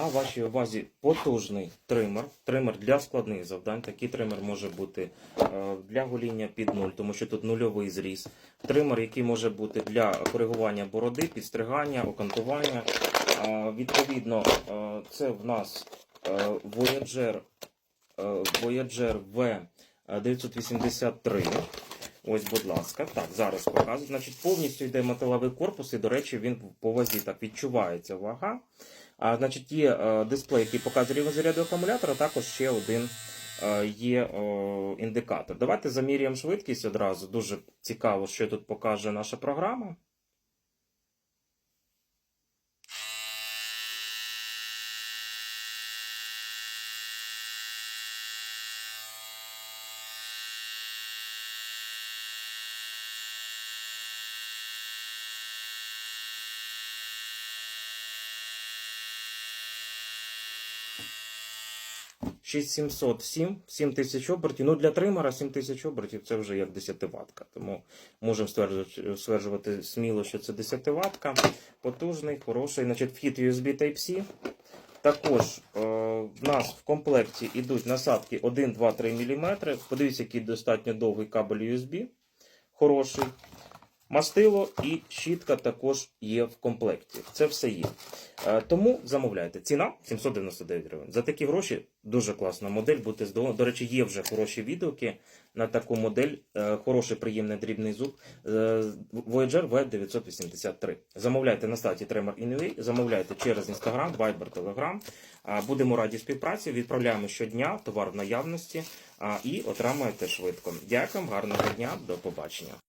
А вашій увазі потужний тример, тример для складних завдань. Такий тример може бути е, для гоління під нуль, тому що тут нульовий зріз. Тример, який може бути для коригування бороди, підстригання, окантування. Відповідно, е, це в нас е, Voyager, Voyager V983. Ось, будь ласка, так, зараз показую. Значить, повністю йде металевий корпус, і, до речі, він по вазі так відчувається вага. А, значить, є е, дисплей, який показує рівень заряду акумулятора, також ще один е, є е, індикатор. Давайте заміряємо швидкість одразу. Дуже цікаво, що тут покаже наша програма. – 6707, 7000 обертів. Ну, для тримера 7000 обертів це вже як 10 ватка. Тому можемо стверджувати, стверджувати сміло, що це 10 ватка. Потужний, хороший. Значить, вхід USB Type-C. Також е, в нас в комплекті йдуть насадки 1, 2, 3 мм. Подивіться, який достатньо довгий кабель USB. Хороший. Мастило і щітка також є в комплекті. Це все є. Е, Тому замовляйте. Ціна 799 гривень. За такі гроші дуже класна модель. Будьте здорові. До речі, є вже хороші відгуки на таку модель. Е, Хороший, приємний дрібний зуб. Е, Voyager V983. Замовляйте на сайті Tremor Innovate, замовляйте через Instagram, Viber, Telegram. Будемо раді співпраці. Відправляємо щодня товар в наявності і отримаєте швидко. Дякую, гарного дня, до побачення.